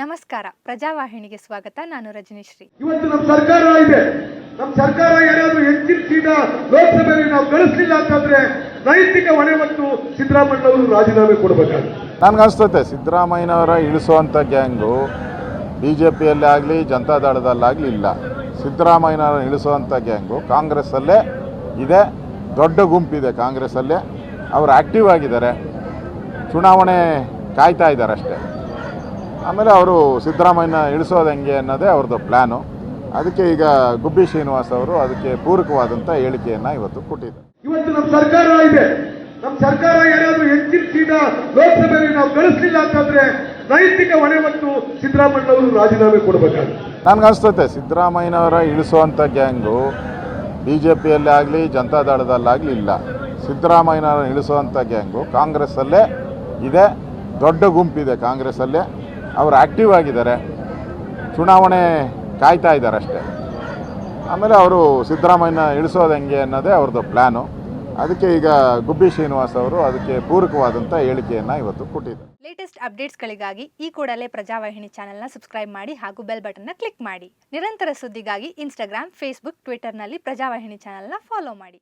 ನಮಸ್ಕಾರ. ಪ್ರಜಾವಾಹಿನಿಗೆ ಸ್ವಾಗತ. ನಾನು ರಜನಿಶ್ರೀ. ಇವತ್ತು ನಮ್ಮ ಸರ್ಕಾರ ಇದೆ. ನಮ್ಮ ಸರ್ಕಾರ ಯಾರಾದ್ರೂ ಹೆಚ್ಚಿನ ಸೀಟ ಲೋಕಸಭೆಯಲ್ಲಿ ನಾವು ಗಳಿಸಲಿಲ್ಲ ಅಂತಂದ್ರೆ ನೈತಿಕ ಹೊಣೆ ಮತ್ತು ಸಿದ್ದರಾಮಯ್ಯನವರು ರಾಜೀನಾಮೆ ಕೊಡಬೇಕಾಗುತ್ತೆ. ಅನಿಸ್ತೈತೆ ಸಿದ್ದರಾಮಯ್ಯನವರ ಇಳಿಸುವಂಥ ಗ್ಯಾಂಗು ಬಿ ಜೆ ಪಿಯಲ್ಲಿ ಆಗಲಿ ಜನತಾದಳದಲ್ಲಾಗಲಿ ಇಲ್ಲ. ಸಿದ್ದರಾಮಯ್ಯನವರ ಇಳಿಸುವಂಥ ಗ್ಯಾಂಗು ಕಾಂಗ್ರೆಸ್ಸಲ್ಲೇ ಇದೆ ದೊಡ್ಡ ಗುಂಪಿದೆ ಕಾಂಗ್ರೆಸ್ಸಲ್ಲೇ. ಅವರು ಆ್ಯಕ್ಟಿವ್ ಆಗಿದ್ದಾರೆ. ಚುನಾವಣೆ ಕಾಯ್ತಾ ಇದ್ದಾರೆ ಅಷ್ಟೇ. ಆಮೇಲೆ ಅವರು ಸಿದ್ದರಾಮಯ್ಯನ ಇಳಿಸೋದು ಹೆಂಗೆ ಅನ್ನೋದೇ ಅವ್ರದ್ದು ಪ್ಲ್ಯಾನು ಅದಕ್ಕೆ ಈಗ ಗುಬ್ಬಿ ಶ್ರೀನಿವಾಸ್ ಅವರು ಅದಕ್ಕೆ ಪೂರಕವಾದಂಥ ಹೇಳಿಕೆಯನ್ನು ಇವತ್ತು ಕೊಟ್ಟಿದ್ದಾರೆ. ಇವತ್ತು ನಮ್ಮ ಸರ್ಕಾರ ಇದೆ. ನಮ್ಮ ಸರ್ಕಾರ ಯಾರಾದರೂ ಹೆಚ್ಚಿನ ಸೀಟ ಲೋಕಸಭೆಯಲ್ಲಿ ನಾವು ಗಳಿಸಲಿಲ್ಲ ಅಂತಂದ್ರೆ ನೈತಿಕ ಹೊಣೆ ಮತ್ತು ಸಿದ್ದರಾಮಯ್ಯನವರು ರಾಜೀನಾಮೆ ಕೊಡಬೇಕಾಗುತ್ತೆ. ನನಗನ್ಸ್ತತೆ ಸಿದ್ದರಾಮಯ್ಯನವರ ಇಳಿಸುವಂಥ ಗ್ಯಾಂಗು ಬಿ ಜೆ ಪಿಯಲ್ಲೇ ಆಗಲಿ ಜನತಾದಳದಲ್ಲಾಗಲಿ ಇಲ್ಲ. ಸಿದ್ದರಾಮಯ್ಯನವರ ಇಳಿಸುವಂಥ ಗ್ಯಾಂಗು ಕಾಂಗ್ರೆಸ್ಸಲ್ಲೇ ಇದೆ ದೊಡ್ಡ ಗುಂಪಿದೆ ಕಾಂಗ್ರೆಸ್ಸಲ್ಲೇ. ಅವರು ಆ್ಯಕ್ಟಿವ್ ಆಗಿದ್ದಾರೆ. ಚುನಾವಣೆ ಕಾಯ್ತಾ ಇದ್ದಾರೆ ಅಷ್ಟೇ. ಆಮೇಲೆ ಅವರು ಸಿದ್ದರಾಮಯ್ಯನ ಇಳಿಸೋದು ಹೆಂಗೆ ಅನ್ನೋದೇ ಅವ್ರದ್ದು ಪ್ಲ್ಯಾನು ಅದಕ್ಕೆ ಈಗ ಗುಬ್ಬಿ ಶ್ರೀನಿವಾಸ್ ಅವರು ಅದಕ್ಕೆ ಪೂರಕವಾದಂಥ ಹೇಳಿಕೆಯನ್ನು ಇವತ್ತು ಕೊಟ್ಟಿದ್ದಾರೆ. ಲೇಟೆಸ್ಟ್ ಅಪ್ಡೇಟ್ಸ್ಗಳಿಗಾಗಿ ಈ ಕೂಡಲೇ ಪ್ರಜಾವಾಹಿನಿ ಚಾನೆಲ್ನ ಸಬ್ಸ್ಕ್ರೈಬ್ ಮಾಡಿ ಹಾಗೂ ಬೆಲ್ ಬಟನ್ನ ಕ್ಲಿಕ್ ಮಾಡಿ. ನಿರಂತರ ಸುದ್ದಿಗಾಗಿ ಇನ್ಸ್ಟಾಗ್ರಾಮ್, ಫೇಸ್ಬುಕ್ ಟ್ವಿಟರ್ನಲ್ಲಿ ಪ್ರಜಾವಾಹಿನಿ ಚಾನೆಲ್ನ ಫಾಲೋ ಮಾಡಿ.